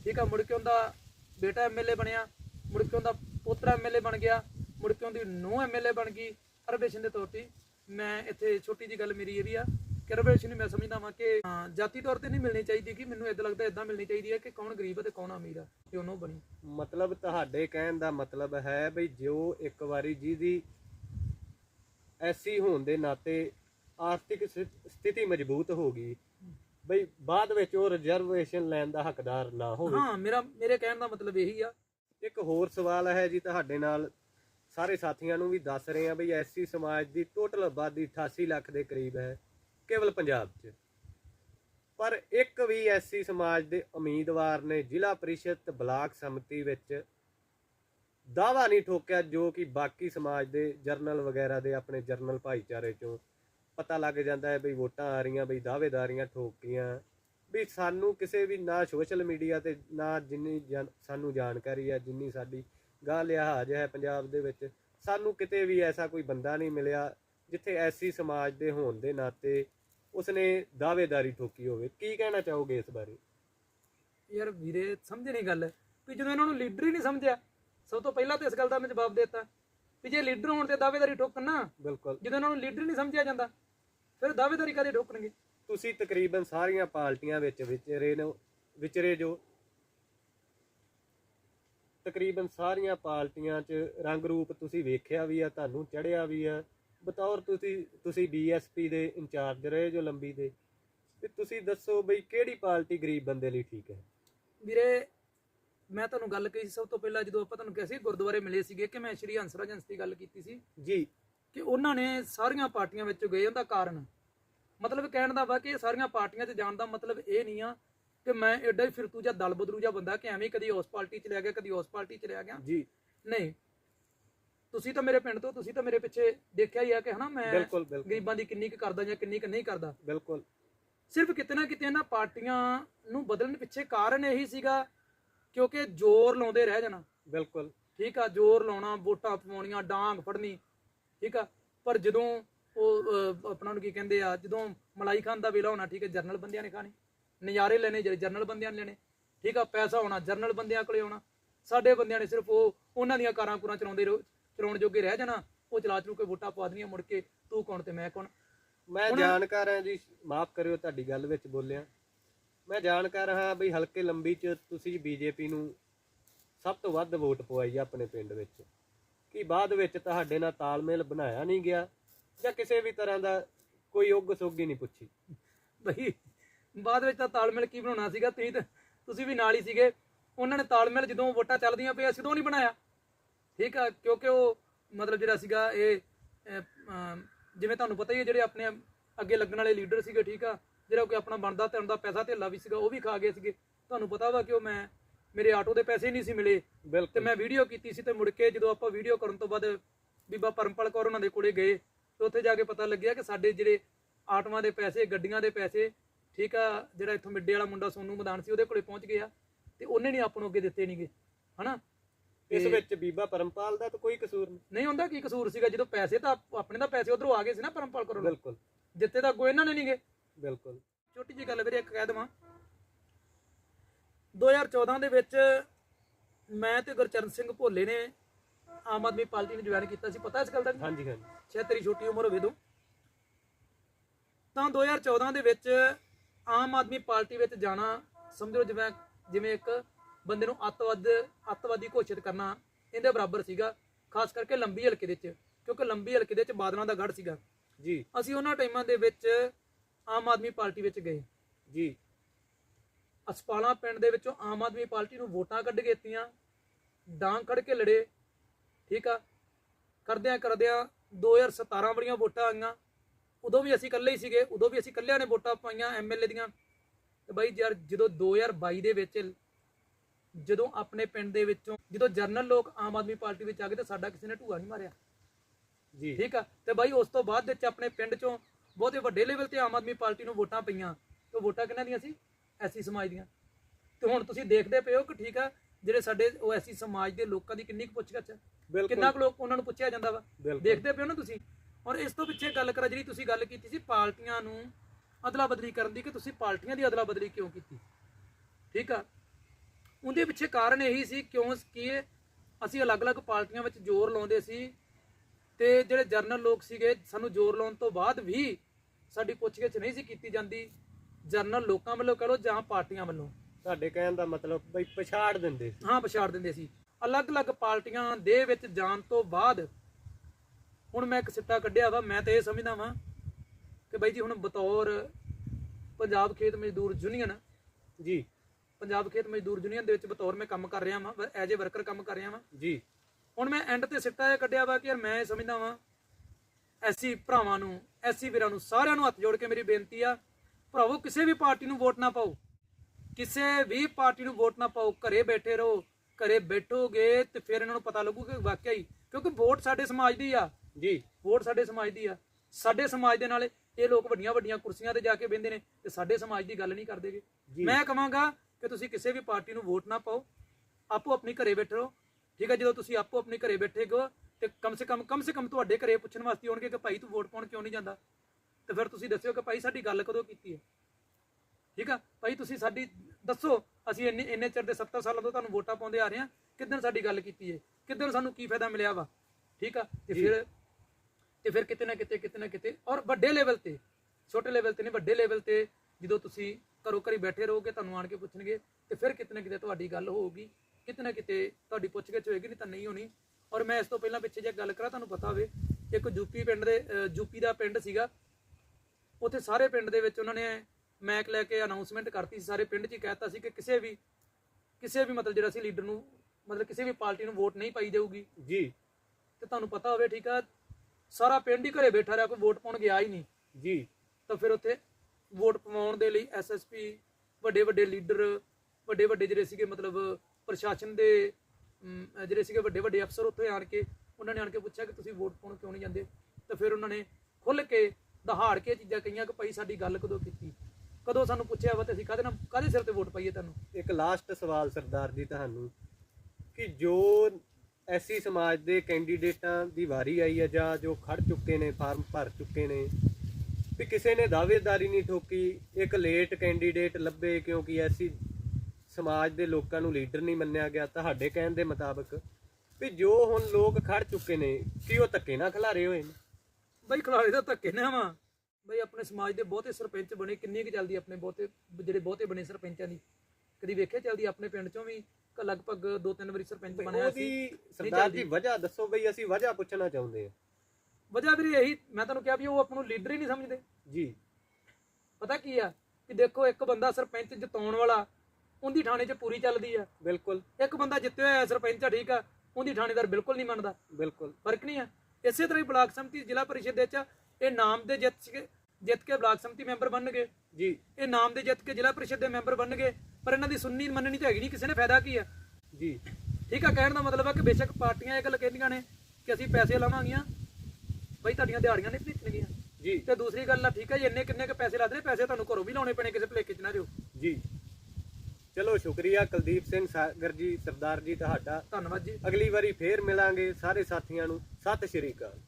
ਠੀਕ ਆ? ਮੁੜ ਕੇ ਉਹਦਾ ਬੇਟਾ ਐਮਐਲਏ ਬਣਿਆ, ਮੁੜ ਕੇ ਉਹਦਾ ਪੋਤਰਾ ਐਮਐਲਏ ਬਣ ਗਿਆ, ਮੁੜ ਕੇ ਉਹਦੀ ਨੂੰਹ ਐਮਐਲਏ ਬਣ ਗਈ। ਰਿਜ਼ਰਵੇਸ਼ਨ ਦੇ ਤੌਰ ਤੇ ਮੈਂ ਇੱਥੇ ਛੋਟੀ ਜੀ ਗੱਲ ਮੇਰੀ ਇਹ ਵੀ ਆ ਰਿਜ਼ਰਵੇਸ਼ਨ ਮੈਂ ਸਮਝਦਾ ਵਾਂ ਕਿ ਹਾਂ, ਜਾਤੀ ਤੌਰ ਤੇ ਨਹੀਂ ਮਿਲਣੀ ਚਾਹੀਦੀ ਕਿ ਮੈਨੂੰ ਇਦਾਂ ਲੱਗਦਾ ਇਦਾਂ ਮਿਲਣੀ ਚਾਹੀਦੀ ਹੈ ਕਿ ਕੌਣ ਗਰੀਬ ਹੈ ਤੇ ਕੌਣ ਅਮੀਰ ਆ ਤੇ ਉਹਨੂੰ ਬਣੀ। ਮਤਲਬ ਤੁਹਾਡੇ ਕਹਿਣ ਦਾ ਮਤਲਬ ਹੈ ਬਈ ਜੋ ਇੱਕ ਵਾਰੀ ਜਿਹਦੀ ਐਸੀ ਹੋਣ ਦੇ ਨਾਤੇ ਆਰਥਿਕ ਸਥਿ- ਸਥਿਤੀ ਮਜ਼ਬੂਤ ਹੋ ਗਈ ਬਈ ਬਾਅਦ ਵਿੱਚ ਉਹ ਰਿਜ਼ਰਵੇਸ਼ਨ ਲੈਣ ਦਾ ਹੱਕਦਾਰ ਨਾ ਹੋਵੇ। ਹਾਂ ਮੇਰਾ ਮੇਰੇ ਕਹਿਣ ਦਾ ਮਤਲਬ ਇਹੀ ਆ। ਇੱਕ ਹੋਰ ਸਵਾਲ ਹੈ ਜੀ ਤੁਹਾਡੇ ਨਾਲ ਸਾਰੇ ਸਾਥੀਆਂ ਨੂੰ ਵੀ ਦੱਸ ਰਹੇ ਆ ਬਈ ਐਸੀ ਸਮਾਜ ਦੀ ਟੋਟਲ ਆਬਾਦੀ 88 ਲੱਖ ਦੇ ਕਰੀਬ ਹੈ। ਕੇਵਲ ਪੰਜਾਬ 'ਚ। ਪਰ ਇੱਕ ਵੀ ਐਸੀ ਸਮਾਜ ਦੇ ਉਮੀਦਵਾਰ ਨੇ ਜ਼ਿਲ੍ਹਾ ਪ੍ਰੀਸ਼ਦ ਤੇ ਬਲਾਕ ਸੰਮਤੀ ਵਿੱਚ ਦਾਵਾ ਨਹੀਂ ਠੋਕਿਆ, ਜੋ ਕਿ ਬਾਕੀ ਸਮਾਜ ਦੇ ਜਰਨਲ ਵਗੈਰਾ ਦੇ ਆਪਣੇ ਜਰਨਲ ਭਾਈਚਾਰੇ ਚੋਂ ਪਤਾ ਲੱਗ ਜਾਂਦਾ ਹੈ ਬਈ ਵੋਟਾਂ ਆ ਰਹੀਆਂ, ਬਈ ਦਾਅਵੇਦਾਰੀਆਂ ਠੋਕੀਆਂ ਵੀ ਸਾਨੂੰ ਕਿਸੇ ਵੀ ਨਾ ਸੋਸ਼ਲ ਮੀਡੀਆ ਤੇ ਨਾ ਜਿੰਨੀ ਜਾਣ- ਸਾਨੂੰ ਜਾਣਕਾਰੀ ਹੈ, ਜਿੰਨੀ ਸਾਡੀ ਗਾਂ ਲਿਹਾਜ਼ ਹੈ ਪੰਜਾਬ ਦੇ ਵਿੱਚ, ਸਾਨੂੰ ਕਿਤੇ ਵੀ ਐਸਾ ਕੋਈ ਬੰਦਾ ਨਹੀਂ ਮਿਲਿਆ ਜਿੱਥੇ ਐਸੀ ਸਮਾਜ ਦੇ ਹੋਣ ਦੇ ਨਾਤੇ ਉਸਨੇ ਦਾਅਵੇਦਾਰੀ ਠੋਕੀ ਹੋਵੇ। ਕੀ ਕਹਿਣਾ ਚਾਹੋਗੇ ਇਸ ਬਾਰੇ? ਯਾਰ ਵੀਰੇ ਸਮਝੇ ਨਹੀਂ ਗੱਲ। ਵੀ ਜਦੋਂ ਇਹਨਾਂ ਨੂੰ ਲੀਡਰ ਹੀ ਨਹੀਂ ਸਮਝਿਆ ਸਭ ਤੋਂ ਪਹਿਲਾਂ ਤਾਂ ਇਸ ਗੱਲ ਦਾ ਮੈਂ ਜਵਾਬ ਦਿੱਤਾ ਵੀ ਜੇ ਲੀਡਰ ਹੋਣ ਤੇ ਦਾਅਵੇਦਾਰੀ ਠੋਕਣ ਨਾ ਬਿਲਕੁਲ। ਜਦੋਂ ਇਹਨਾਂ ਨੂੰ ਲੀਡਰ ਨਹੀਂ ਸਮਝਿਆ ਜਾਂਦਾ ਫਿਰ ਦਾਅਵੇਦਾਰੀ ਕਦੇ ਠੋਕਣਗੇ? ਤੁਸੀਂ ਤਕਰੀਬਨ ਸਾਰੀਆਂ ਪਾਰਟੀਆਂ ਵਿੱਚ ਵਿਚਰੇ ਨੇ ਵਿਚਰੇ ਜੋ ਤਕਰੀਬਨ ਸਾਰੀਆਂ ਪਾਰਟੀਆਂ 'ਚ ਰੰਗ ਰੂਪ ਤੁਸੀਂ ਵੇਖਿਆ ਵੀ ਆ ਤੁਹਾਨੂੰ ਚੜਿਆ ਵੀ ਆ ਬਤੌਰ ਤੁਸੀਂ ਤੁਸੀਂ ਡੀਐਸਪੀ ਦੇ ਇੰਚਾਰਜ ਰਹੇ ਜੋ ਲੰਬੀ ਦੇ ਤੇ ਤੁਸੀਂ ਦੱਸੋ ਬਈ ਕਿਹੜੀ ਪਾਰਟੀ ਗਰੀਬ ਬੰਦੇ ਲਈ ਠੀਕ ਹੈ? ਵੀਰੇ ਮੈਂ ਤੁਹਾਨੂੰ ਗੱਲ ਕਹੀ ਸੀ ਸਭ ਤੋਂ ਪਹਿਲਾਂ ਜਦੋਂ ਆਪਾਂ ਤੁਹਾਨੂੰ ਕਿਹਾ ਸੀ ਗੁਰਦੁਆਰੇ ਮਿਲੇ ਸੀਗੇ ਕਿ ਮੈਂ ਸ਼੍ਰੀ ਹੰਸਰਾਜ ਹੰਸ ਦੀ ਗੱਲ ਕੀਤੀ ਸੀ। ਜੀ। ਕਿ ਉਹਨਾਂ ਨੇ ਸਾਰੀਆਂ ਪਾਰਟੀਆਂ ਵਿੱਚ ਗਏ ਉਹਦਾ ਕਾਰਨ। ਮਤਲਬ ਕਹਿਣ ਦਾ ਵਾ ਕਿ ਸਾਰੀਆਂ ਪਾਰਟੀਆਂ 'ਚ ਜਾਣ ਦਾ ਮਤਲਬ ਇਹ ਨਹੀਂ ਆ ਕਿ ਮੈਂ ਐਡਾ ਹੀ ਫਿਰਤੂ ਜਾਂ ਦਲ ਬਦਲੂ ਜਾਂ ਬੰਦਾ ਕਿ ਐਵੇਂ ਕਦੀ ਉਸ ਪਾਰਟੀ 'ਚ ਲਿਆ ਗਿਆ ਕਦੀ ਉਸ ਪਾਰਟੀ 'ਚ ਲਿਆ ਗਿਆ। ਜੀ। ਨਹੀਂ ਤੁਸੀਂ ਤਾਂ ਮੇਰੇ ਪਿੰਡ ਤੋਂ ਤੁਸੀਂ ਤਾਂ ਮੇਰੇ ਪਿੱਛੇ ਦੇਖਿਆ ਹੀ ਆ ਕਿ ਹਨਾ ਮੈਂ ਬਿਲਕੁਲ ਬਿਲਕੁਲ। ਗਰੀਬਾਂ ਦੀ ਕਿੰਨੀ ਕੁ ਕਰਦਾ ਜਾਂ ਕਿੰਨੀ ਕੁ ਨਹੀਂ ਕਰਦਾ। ਬਿਲਕੁਲ। ਸਿਰਫ ਕਿਤੇ ਨਾ ਕਿਤੇ ਇਹਨਾਂ ਪਾਰਟੀਆਂ ਨੂੰ ਬਦਲਣ ਪਿੱਛੇ ਕਾਰਨ ਇਹੀ ਸੀਗਾ ਕਿਉਂਕਿ ਜ਼ੋਰ ਲਾਉਂਦੇ ਰਹਿ ਜਾਣਾ। ਬਿਲਕੁਲ। ਠੀਕ ਆ ਜ਼ੋਰ ਲਾਉਣਾ ਵੋਟਾਂ ਪਵਾਉਣੀਆਂ ਡਾਂਗ ਫੜਨੀ ਠੀਕ ਆ। ਪਰ ਜਦੋਂ ਉਹ ਆਪਣਾ ਨੂੰ ਕੀ ਕਹਿੰਦੇ ਆ ਜਦੋਂ ਮਲਾਈ ਖਾਨ ਦਾ ਵੇਲਾ ਹੋਣਾ ਠੀਕ ਹੈ ਜਰਨਲ ਬੰਦਿਆਂ ਨੇ ਖਾਣੇ ਨਜ਼ਾਰੇ ਲੈਣੇ ਜਿਹੜੇ ਜਰਨਲ ਬੰਦਿਆਂ ਨੇ ਲੈਣੇ ਠੀਕ ਆ ਪੈਸਾ ਹੋਣਾ ਜਰਨਲ ਬੰਦਿਆਂ ਕੋਲੇ ਆਉਣਾ ਸਾਡੇ ਬੰਦਿਆਂ ਨੇ ਸਿਰਫ ਉਹ ਉਹਨਾਂ ਦੀਆਂ ਕਾਰਾਂ ਕੁਰਾਂ ਚਲਾਉਂਦੇ ਚਲਾਉਣ ਜੋਗੇ ਰਹਿ ਜਾਣਾ ਉਹ ਚਲਾ ਚਲੂ ਕੇ ਵੋਟਾਂ ਪਾ ਦੇਣੀਆਂ ਮੁੜ ਕੇ ਤੂੰ ਕੌਣ ਤੇ ਮੈਂ ਕੌਣ? ਮੈਂ ਹੁਣ- ਜਾਣਕਾਰ ਹਾਂ ਜੀ ਮਾਫ ਕਰਿਓ ਤੁਹਾਡੀ ਗੱਲ ਵਿੱਚ ਬੋਲਿਆ। ਮੈਂ ਜਾਣਕਾਰ ਹਾਂ ਬਈ ਹਲਕੇ ਲੰਬੀ ਚ ਤੁਸੀਂ ਬੀਜੇਪੀ ਨੂੰ ਸਭ ਤੋਂ ਵੱਧ ਵੋਟ ਪਵਾਈ ਆ ਆਪਣੇ ਪਿੰਡ ਵਿੱਚ। ਕਿ ਬਾਅਦ ਵਿੱਚ ਤੁਹਾਡੇ ਨਾਲ ਤਾਲਮੇਲ ਬਣਾਇਆ ਨਹੀਂ ਗਿਆ ਜਾਂ ਕਿਸੇ ਵੀ ਤਰ੍ਹਾਂ ਦਾ ਕੋਈ ਉੱਗ ਸੋਗੀ ਨਹੀਂ ਪੁੱਛੀ? ਬਈ ਬਾਅਦ ਵਿੱਚ ਤਾਂ ਤਾਲਮੇਲ ਕੀ ਬਣਾਉਣਾ ਸੀਗਾ? ਤੁਸੀਂ ਤਾਂ ਤੁਸੀਂ ਵੀ ਨਾਲ ਹੀ ਸੀਗੇ। ਉਹਨਾਂ ਨੇ ਤਾਲਮੇਲ ਜਦੋਂ ਵੋਟਾਂ ਚੱਲਦੀਆਂ ਪਈਆਂ ਸਿੱਧੋਂ ਨਹੀਂ ਬਣਾਇਆ। ਠੀਕ ਆ ਕਿਉਂਕਿ ਉਹ ਮਤਲਬ ਜਿਹੜਾ ਸੀਗਾ ਇਹ ਜਿਵੇਂ ਤੁਹਾਨੂੰ ਪਤਾ ਹੀ ਹੈ ਜਿਹੜੇ ਆਪਣੇ ਅੱਗੇ ਲੱਗਣ ਵਾਲੇ ਲੀਡਰ ਸੀਗੇ ਠੀਕ ਆ ਜਿਹੜਾ ਕੋਈ ਆਪਣਾ ਬਣਦਾ ਤੇ ਦਾ ਪੈਸਾ ਧੇਲਾ ਵੀ ਸੀਗਾ ਉਹ ਵੀ ਖਾ ਗਏ ਸੀਗੇ। ਤੁਹਾਨੂੰ ਪਤਾ ਵਾ ਕਿ ਉਹ ਮੈਂ ਮੇਰੇ ਆਟੋ ਦੇ ਪੈਸੇ ਨਹੀਂ ਸੀ ਮਿਲੇ। ਤੇ ਮੈਂ ਵੀਡੀਓ ਕੀਤੀ ਸੀ ਤੇ ਮੁੜ ਕੇ ਜਦੋਂ ਆਪਾਂ ਵੀਡੀਓ ਕਰਨ ਤੋਂ ਬਾਅਦ ਬੀਬਾ ਪਰਮਪਾਲ ਕੌਰ ਉਹਨਾਂ ਦੇ ਕੋਲੇ ਗਏ ਤੇ ਉੱਥੇ ਜਾ ਕੇ ਪਤਾ ਲੱਗਿਆ ਕਿ ਸਾਡੇ ਜਿਹੜੇ ਆਟੋਆਂ ਦੇ ਪੈਸੇ ਗੱਡੀਆਂ ਦੇ ਪੈਸੇ ਠੀਕ ਆ ਜਿਹੜਾ ਇੱਥੋਂ ਮਿੱਡੇ ਵਾਲਾ ਮੁੰਡਾ ਸੋਨੂ ਮੈਦਾਨ ਸੀ ਉਹਦੇ ਕੋਲੇ ਪਹੁੰਚ ਗਿਆ। ਤੇ ਉਹਨੇ ਨਹੀਂ ਆਪਾਂ ਨੂੰ ਅੱਗੇ ਦਿੱਤੇ ਨਹੀਂਗੇ ਹਨਾ? ਇਸ ਵਿੱਚ ਬੀਬਾ ਪਰਮਪਾਲ ਦਾ ਤਾਂ ਕੋਈ ਕਸੂਰ ਨਹੀਂ। ਨਹੀਂ ਹੁੰਦਾ ਕੀ ਕਸੂਰ ਸੀਗਾ? ਜਦੋਂ ਪੈਸੇ ਤਾਂ ਆਪਣੇ ਤਾਂ ਪੈਸੇ ਉਧਰੋਂ ਆ ਗਏ ਸੀ ਨਾ ਪਰਮਪਾਲ ਕੌਰ ਨੂੰ ਬਿਲਕੁਲ। ਦਿੱਤੇ ਤਾਂ ਅੱਗੋਂ ਇਹਨਾਂ ਨੇ ਨਹੀਂਗੇ ਬਿਲਕੁਲ। ਛੋਟੀ ਜਿਹੀ ਗੱਲ ਵੀਰੇ ਇੱਕ ਕਹਿ ਦਵਾਂ। 2014 ਦੇ ਵਿੱਚ ਮੈਂ ਤੇ ਗੁਰਚਰਨ ਸਿੰਘ ਭੋਲੇ ਨੇ ਆਮ ਆਦਮੀ ਪਾਰਟੀ ਨੂੰ ਜੁਆਇਨ ਕੀਤਾ ਸੀ। ਪਤਾ ਇਸ ਗੱਲ ਦਾ ਹਾਂਜੀ ਹਾਂਜੀ। ਸ਼ਾਇਦ ਤੇਰੀ ਛੋਟੀ ਉਮਰ ਹੋਵੇ ਤੂੰ। ਤਾਂ 2014 ਦੇ ਵਿੱਚ ਆਮ ਆਦਮੀ ਪਾਰਟੀ ਵਿੱਚ ਜਾਣਾ ਸਮਝੋ ਜਿਵੇਂ ਜਿਵੇਂ ਇੱਕ ਬੰਦੇ ਨੂੰ ਅੱਤਵਾਦ ਅੱਤਵਾਦੀ ਘੋਸ਼ਿਤ ਕਰਨਾ ਇਹਦੇ ਬਰਾਬਰ ਸੀਗਾ ਖਾਸ ਕਰਕੇ ਲੰਬੀ ਹਲਕੇ ਦੇ ਵਿੱਚ ਕਿਉਂਕਿ ਲੰਬੀ ਹਲਕੇ ਦੇ ਵਿੱਚ ਬਾਦਲਾਂ ਦਾ ਗੜ ਸੀਗਾ। ਜੀ। ਅਸੀਂ ਉਹਨਾਂ ਟਾਈਮਾਂ ਦੇ ਵਿੱਚ ਆਮ ਆਦਮੀ ਪਾਰਟੀ ਵਿੱਚ ਗਏ। ਜੀ। ਅਸਪਾਲਾ ਪਿੰਡ ਦੇ ਵਿੱਚੋਂ ਆਮ ਆਦਮੀ ਪਾਰਟੀ ਨੂੰ ਵੋਟਾਂ ਕੱਢ ਕੇ ਦਿੱਤੀਆਂ ਡਾਂਗ ਖੜ ਕੇ ਲੜੇ। ਠੀਕ ਆ? ਕਰਦਿਆਂ ਕਰਦਿਆਂ 2017 ਵਾਲੀਆਂ ਵੋਟਾਂ ਆਈਆਂ। ਉਦੋਂ ਵੀ ਅਸੀਂ ਇਕੱਲੇ ਹੀ ਸੀਗੇ ਉਦੋਂ ਵੀ ਅਸੀਂ ਇਕੱਲਿਆਂ ਨੇ ਵੋਟਾਂ ਪਾਈਆਂ ਐਮਐਲਏ ਦੀਆਂ। ਤੇ ਬਾਈ ਯਾਰ ਜਦੋਂ 2022 ਦੇ ਵਿੱਚ ਜਦੋਂ ਆਪਣੇ ਪਿੰਡ ਦੇ ਵਿੱਚੋਂ ਜਦੋਂ ਜਰਨਲ ਲੋਕ ਆਮ ਆਦਮੀ ਪਾਰਟੀ ਵਿੱਚ ਆ ਗਏ ਤਾਂ ਸਾਡਾ ਕਿਸੇ ਨੇ ਢੂਆ ਨਹੀਂ ਮਾਰਿਆ। ਜੀ। ਠੀਕ ਆ? ਤੇ ਬਾਈ ਉਸ ਤੋਂ ਬਾਅਦ ਵਿੱਚ ਆਪਣੇ ਪਿੰਡ ਚੋਂ ਬਹੁਤੇ ਵੱਡੇ ਲੈਵਲ ਤੇ ਆਮ ਆਦਮੀ ਪਾਰਟੀ ਨੂੰ ਵੋਟਾਂ ਪਈਆਂ। ਤੇ ਵੋਟਾਂ ਕਿਹਨਾਂ ਦੀਆਂ ਸੀ? ਐਸੀ ਸਮਾਜ ਦੀਆਂ। ਤੇ ਹੁਣ ਤੁਸੀਂ ਦੇਖਦੇ ਪਏ ਹੋ ਕਿ ਠੀਕ ਆ ਜਿਹੜੇ ਸਾਡੇ ਉਹ ਐਸੀ ਸਮਾਜ ਦੇ ਲੋਕਾਂ ਦੀ ਕਿੰਨੀ ਕੁ ਪੁੱਛਗਿੱਛ ਹੈ ਬਿਲਕੁਲ। ਕਿੰਨਾ ਕੁ ਲੋਕ ਉਹਨਾਂ ਨੂੰ ਪੁੱਛਿਆ ਜਾਂਦਾ ਵਾ? ਦੇਖਦੇ ਪਏ ਹੋ ਨਾ ਤੁਸੀਂ? ਔਰ ਇਸ ਤੋਂ ਪਿੱਛੇ ਗੱਲ ਕਰਾਂ ਜਿਹੜੀ ਤੁਸੀਂ ਗੱਲ ਕੀਤੀ ਸੀ ਪਾਰਟੀਆਂ ਨੂੰ ਅਦਲਾ ਬਦਲੀ ਕਰਨ ਦੀ ਕਿ ਤੁਸੀਂ ਪਾਰਟੀਆਂ ਦੀ ਅਦਲਾ ਬਦਲੀ ਕਿਉਂ ਕੀਤੀ? ਠੀਕ ਆ? ਉਹਦੇ ਪਿੱਛੇ ਕਾਰਨ ਇਹੀ ਸੀ ਕਿਉਂ ਕਿ ਅਸੀਂ ਅਲੱਗ-ਅਲੱਗ ਪਾਰਟੀਆਂ ਵਿੱਚ ਜ਼ੋਰ ਲਾਉਂਦੇ ਸੀ ਤੇ ਜਿਹੜੇ ਜਰਨਲ ਲੋਕ ਸੀਗੇ ਸਾਨੂੰ ਜ਼ੋਰ ਲਾਉਣ ਤੋਂ ਬਾਅਦ ਵੀ ਸਾਡੀ ਪੁੱਛਗਿੱਛ ਨਹੀਂ ਸੀ ਕੀਤੀ ਜਾਂਦੀ। ਜਰਨਲ ਲੋਕਾਂ ਵੱਲੋਂ ਕਹ ਜਾਂ ਪਾਰਟੀਆਂ ਵੱਲੋਂ। ਤੁਹਾਡੇ ਕਹਿਣ ਦਾ ਮਤਲਬ ਬਈ ਪਛਾੜ ਦਿੰਦੇ ਸੀ। ਹਾਂ ਪਛਾੜ ਦਿੰਦੇ ਸੀ। ਅਲੱਗ-ਅਲੱਗ ਪਾਰਟੀਆਂ ਦੇ ਵਿੱਚ ਜਾਣ ਤੋਂ ਬਾਅਦ ਹੁਣ ਮੈਂ ਇੱਕ ਸਿੱਟਾ ਕੱਢਿਆ ਵਾ ਮੈਂ ਤਾਂ ਇਹ ਸਮਝਦਾ ਵਾਂ ਕਿ ਬਾਈ ਜੀ ਹੁਣ ਬਤੌਰ ਪੰਜਾਬ ਖੇਤ ਮਜ਼ਦੂਰ ਯੂਨੀਅਨ ਜੀ। ਪੰਜਾਬ ਖੇਤ ਮਜ਼ਦੂਰ ਯੂਨੀਅਨ ਦੇ ਵਿੱਚ ਬਤੌਰ ਮੈਂ ਕੰਮ ਕਰ ਰਿਹਾ ਵਾਂ ਐਜ਼ ਅ ਵਰਕਰ ਕੰਮ ਕਰ ਰਿਹਾ ਵਾਂ। ਜੀ। ਹੁਣ ਮੈਂ ਐਂਡ ਤੇ ਸਿੱਟਾ ਇਹ ਕੱਢਿਆ ਵਾ ਕਿ ਯਾਰ ਮੈਂ ਸਮਝਦਾ ਵਾਂ ਐਸੀ ਭਰਾਵਾਂ ਨੂੰ ਐਸੀ ਵੀਰਾਂ ਨੂੰ ਸਾਰਿਆਂ ਨੂੰ ਹੱਥ ਜੋੜ ਕੇ ਮੇਰੀ ਬੇਨਤੀ ਆ ਭਰਾਵੋ ਕਿਸੇ ਵੀ ਪਾਰਟੀ ਨੂੰ ਵੋਟ ਨਾ ਪਾਓ। ਕਿਸੇ ਵੀ ਪਾਰਟੀ ਨੂੰ ਵੋਟ ਨਾ ਪਾਓ ਘਰੇ ਬੈਠੇ ਰਹੋ ਘਰੇ ਬੈਠੋਗੇ ਤੇ ਫਿਰ ਇਹਨਾਂ ਨੂੰ ਪਤਾ ਲੱਗੂ ਕਿ ਵਾਕਿਆ ਹੀ ਕਿਉਂਕਿ ਵੋਟ ਸਾਡੇ ਸਮਾਜ ਦੀ ਆ। ਜੀ। ਵੋਟ ਸਾਡੇ ਸਮਾਜ ਦੀ ਆ। ਸਾਡੇ ਸਮਾਜ ਦੇ ਨਾਲ ਇਹ ਲੋਕ ਵੱਡੀਆਂ ਵੱਡੀਆਂ ਕੁਰਸੀਆਂ ਤੇ ਜਾ ਕੇ ਬਹਿੰਦੇ ਨੇ ਤੇ ਸਾਡੇ ਸਮਾਜ ਦੀ ਗੱਲ ਨਹੀਂ ਕਰਦੇਗੇ। ਮੈਂ ਕਹਾਂਗਾ ਕਿ ਤੁਸੀਂ ਕਿਸੇ ਵੀ ਪਾਰਟੀ ਨੂੰ ਵੋਟ ਨਾ ਪਾਓ। ਆਪੋ ਆਪਣੀ ਘਰੇ ਬੈਠੇ ਰਹੋ। ਠੀਕ ਹੈ ਜਦੋਂ ਤੁਸੀਂ ਆਪੋ ਆਪਣੀ ਘਰੇ ਬੈਠੇਗੇ ਤੇ ਕਮ ਸੇ ਕਮ ਕਮ ਸੇ ਕਮ ਤੁਹਾਡੇ ਘਰੇ ਪੁੱਛਣ ਵਾਸਤੇ ਆਉਣਗੇ ਕਿ ਭਾਈ ਤੂੰ ਵੋਟ ਪਾਉਣ ਕਿਉਂ ਨਹੀਂ ਜਾਂਦਾ? ਤੇ ਫਿਰ ਤੁਸੀਂ ਦੱਸਿਓ ਕਿ ਭਾਈ ਸਾਡੀ ਗੱਲ ਕਦੋਂ ਕੀਤੀ ਹੈ? ਠੀਕ ਆ? ਭਾਈ ਤੁਸੀਂ ਸਾਡੀ ਦੱਸੋ ਅਸੀਂ ਇੰਨੇ ਇੰਨੇ ਚਿਰ ਦੇ 70 ਸਾਲਾਂ ਤੋਂ ਤੁਹਾਨੂੰ ਵੋਟਾਂ ਪਾਉਂਦੇ ਆ ਰਹੇ ਹਾਂ। ਕਿੱਦਣ ਸਾਡੀ ਗੱਲ ਕੀਤੀ ਹੈ? ਕਿੱਦਣ ਸਾਨੂੰ ਕੀ ਫਾਇਦਾ ਮਿਲਿਆ ਵਾ? ਠੀਕ ਆ? ਤੇ। ਫਿਰ ਤੇ ਫਿਰ ਕਿਤੇ ਨਾ ਕਿਤੇ ਕਿਤੇ ਨਾ ਕਿਤੇ ਔਰ ਵੱਡੇ ਲੈਵਲ ਤੇ ਛੋਟੇ ਲੈਵਲ ਤੇ ਨਹੀਂ ਵੱਡੇ ਲੈਵਲ ਤੇ ਜਦੋਂ ਤੁਸੀਂ ਘਰੋ ਘਰੀ ਬੈਠੇ ਰਹੋਗੇ ਤੁਹਾਨੂੰ ਆਣ ਕੇ ਪੁੱਛਣਗੇ ਤੇ ਫਿਰ ਕਿਤੇ ਨਾ ਕਿਤੇ ਤੁਹਾਡੀ ਗੱਲ ਹੋਊਗੀ ਕਿਤੇ ਨਾ ਕਿਤੇ ਤੁਹਾਡੀ ਪੁੱਛਗਿੱਛ ਹੋਏਗੀ ਨਹੀਂ ਤਾਂ ਨਹੀਂ ਹੋਣੀ। ਔਰ ਮੈਂ ਇਸ ਤੋਂ ਪਹਿਲਾਂ ਪਿੱਛੇ ਜੇ ਗੱਲ ਕਰਾਂ ਤੁਹਾਨੂੰ ਪਤਾ ਹੋਵੇ ਇੱਕ ਯੂਪੀ ਪਿੰਡ ਦੇ ਯੂਪੀ ਦਾ ਪਿੰਡ ਸੀਗਾ। ਉੱਥੇ ਸਾਰੇ ਪਿੰਡ ਦੇ ਵਿੱਚ ਉਹਨਾਂ ਨੇ ਮੈਕ ਲੈ ਕੇ ਅਨਾਉਂਸਮੈਂਟ ਕਰਤੀ ਸੀ ਸਾਰੇ ਪਿੰਡ 'ਚ ਹੀ ਕਹਿਤਾ ਸੀ ਕਿ ਕਿਸੇ ਵੀ ਕਿਸੇ ਵੀ ਮਤਲਬ ਜਿਹੜਾ ਸੀ ਲੀਡਰ ਨੂੰ ਮਤਲਬ ਕਿਸੇ ਵੀ ਪਾਰਟੀ ਨੂੰ ਵੋਟ ਨਹੀਂ ਪਾਈ ਜਾਊਗੀ। ਜੀ। ਤੇ ਤੁਹਾਨੂੰ ਪਤਾ ਹੋਵੇ ਠੀਕ ਆ ਸਾਰਾ ਪਿੰਡ ਹੀ ਘਰੇ ਬੈਠਾ ਰਿਹਾ ਕੋਈ ਵੋਟ ਪਾਉਣ ਗਿਆ ਹੀ ਨਹੀਂ। ਜੀ। ਤਾਂ ਫਿਰ ਉੱਥੇ ਵੋਟ ਪਵਾਉਣ ਦੇ ਲਈ ਐਸਐਸਪੀ ਵੱਡੇ ਵੱਡੇ ਲੀਡਰ, ਵੱਡੇ ਵੱਡੇ ਜਿਹੜੇ ਸੀਗੇ ਮਤਲਬ ਪ੍ਰਸ਼ਾਸਨ ਦੇ ਜਿਹੜੇ ਸੀਗੇ ਵੱਡੇ ਵੱਡੇ ਅਫਸਰ ਉੱਥੇ ਆਣ ਕੇ, ਉਹਨਾਂ ਨੇ ਆਣ ਕੇ ਪੁੱਛਿਆ ਕਿ ਤੁਸੀਂ ਵੋਟ ਪਾਉਣ ਕਿਉਂ ਨਹੀਂ ਜਾਂਦੇ? ਤਾਂ ਫਿਰ ਉਹਨਾਂ ਨੇ ਖੁੱਲ ਕੇ ਦਹਾੜ ਕੇ ਚੀਜ਼ਾਂ ਕਹੀਆਂ ਕਿ ਭਾਈ ਸਾਡੀ ਗੱਲ ਕਦੋਂ ਕੀਤੀ? ਕਦੋਂ ਸਾਨੂੰ ਪੁੱਛਿਆ ਵਾ ਤੇ ਅਸੀਂ ਕਾਹਦੇ ਨਾਲ, ਕਾਹਦੇ ਸਿਰ ਤੇ ਵੋਟ ਪਾਈਏ ਤੁਹਾਨੂੰ? ਇੱਕ ਲਾਸਟ ਸਵਾਲ ਸਰਦਾਰ ਜੀ ਤੁਹਾਨੂੰ, ਕਿ ਜੋ ਐਸੀ ਸਮਾਜ ਦੇ ਕੈਂਡੀਡੇਟਾਂ ਦੀ ਵਾਰੀ ਆਈ ਹੈ ਜਾਂ ਜੋ ਖੜ ਚੁੱਕੇ ਨੇ, ਫਾਰਮ ਭਰ ਚੁੱਕੇ ਨੇ ਵੀ ਕਿਸੇ ਨੇ ਦਾਅਵੇਦਾਰੀ ਨਹੀਂ ਠੋਕੀ ਇੱਕ ਲੇਟ ਕੈਂਡੀਡੇਟ ਲੱਭੇ ਕਿਉਂਕਿ ਐਸੀ ਸਮਾਜ ਦੇ ਲੋਕਾਂ ਨੂੰ ਲੀਡਰ ਨਹੀਂ ਮੰਨਿਆ ਗਿਆ ਤੁਹਾਡੇ ਕਹਿਣ ਦੇ ਮੁਤਾਬਕ ਵੀ ਜੋ ਹੁਣ ਲੋਕ ਖੜ ਚੁੱਕੇ ਨੇ ਕੀ ਉਹ ਧੱਕੇ ਨਾਲ ਖਿਲਾਰੇ ਹੋਏ ਨੇ? ਬਈ ਖਿਲਾੜੀ ਦਾ ਧੱਕੇ ਨਾ ਵਾ। ਬਈ ਆਪਣੇ ਸਮਾਜ ਦੇ ਬਹੁਤੇ ਸਰਪੰਚ ਬਣੇ ਕਿੰਨੀ ਕੁ ਜਲਦੀ ਆਪਣੇ ਬਹੁਤੇ ਜਿਹੜੇ ਬਹੁਤੇ ਬਣੇ ਸਰਪੰਚਾਂ ਦੀ? ਕਦੀ ਵੇਖਿਆ ਚੱਲਦੀ ਆਪਣੇ ਪਿੰਡ ਚੋਂ ਵੀ ਕ- ਲਗਭਗ ਦੋ ਤਿੰਨ ਵਾਰੀ ਸਰਪੰਚ ਬਣਿਆ ਸੀ? ਸਰਦਾਰ ਜੀ ਵਜ੍ਹਾ ਦੱਸੋ ਬਈ ਅਸੀਂ ਵਜ੍ਹਾ ਪੁੱਛਣਾ ਚਾਹੁੰਦੇ ਹਾਂ। ਵਜ੍ਹਾ ਵੀਰੇ ਇਹੀ ਮੈਂ ਤੁਹਾਨੂੰ ਕਿਹਾ ਵੀ ਉਹ ਆਪ ਨੂੰ ਲੀਡਰ ਹੀ ਨਹੀਂ ਸਮਝਦੇ। ਜੀ। ਪਤਾ ਕੀ ਆ? ਕਿ ਦੇਖੋ ਇੱਕ ਬੰਦਾ ਸਰਪੰਚ ਜਿਤਾਉਣ ਵਾਲਾ ਉਹਦੀ ਥਾਣੇ 'ਚ ਪੂਰੀ ਚੱਲਦੀ ਆ। ਬਿਲਕੁਲ। ਇੱਕ ਬੰਦਾ ਜਿੱਤਿਆ ਹੋਇਆ ਸਰਪੰਚ ਆ ਠੀਕ ਆ ਉਹਦੀ ਥਾਣੇਦਾਰ ਬਿਲਕੁਲ ਨਹੀਂ ਮੰਨਦਾ। ਬਿਲਕੁਲ। ਫ਼ਰਕ ਨਹੀਂ ਆ। ਇਸੇ ਤਰ੍ਹਾਂ ਹੀ ਬਲਾਕ ਸੰਮਤੀ ਜ਼ਿਲ੍ਹਾ ਪਰਿਸ਼ਦ ਦੇ ਵਿੱਚ ਇਹ ਨਾਮ ਦੇ ਜਿੱਤ ਸੀਗੇ ਜਿੱਤ ਕੇ ਬਲਾਕ ਸੰਮਤੀ ਮੈਂਬਰ ਬਣਨਗੇ। ਜੀ। ਇਹ ਨਾਮ ਦੇ ਜਿੱਤ ਕੇ ਜ਼ਿਲ੍ਹਾ ਪਰਿਸ਼ਦ ਦੇ ਮੈਂਬਰ ਬਣਨਗੇ ਪਰ ਇਹਨਾਂ ਦੀ ਸੁਣਨੀ ਮੰਨਣੀ ਤਾਂ ਹੈਗੀ ਨਹੀਂ ਕਿਸੇ ਨੇ ਫਾਇਦਾ ਕੀ ਆ? ਜੀ। ਠੀਕ ਆ ਕਹਿਣ ਦਾ ਮਤਲਬ ਆ ਕਿ ਬੇਸ਼ੱਕ ਪਾਰਟੀਆਂ ਇਹ ਗੱਲ ਕਹਿੰਦੀਆਂ ਨੇ ਕਿ ਅਸੀਂ ਪੈਸੇ ਲਾਵਾਂਗੀਆਂ ਬਈ ਤੁਹਾਡੀਆਂ ਦਿਹਾੜੀਆਂ ਨਹੀਂ ਭੇਜਣਗੀਆਂ ਜੀ। ਤੇ ਦੂਸਰੀ ਗੱਲ ਆ ਠੀਕ ਆ ਜੀ ਇੰਨੇ ਕਿੰਨੇ ਕ ਪੈਸੇ ਲੱਗਦੇ ਨੇ ਪੈਸੇ ਤੁਹਾਨੂੰ ਘਰੋਂ ਵੀ ਲਾਉਣੇ ਪੈਣੇ ਕਿਸੇ ਭਲੇਖੇ 'ਚ ਨਾ ਰਿਓ। ਜੀ। ਚਲੋ ਸ਼ੁਕਰੀਆ ਕੁਲਦੀਪ ਸਿੰਘ ਸਾਗਰ ਜੀ ਸਰਦਾਰ ਜੀ ਤੁਹਾਡਾ। ਧੰਨਵਾਦ ਜੀ। ਅਗਲੀ ਵਾਰੀ ਫੇਰ ਮਿਲਾਂਗੇ ਸਾਰੇ ਸਾਥੀਆਂ ਨੂੰ। ਸਤਿ ਸ਼੍ਰੀ ਅਕਾਲ।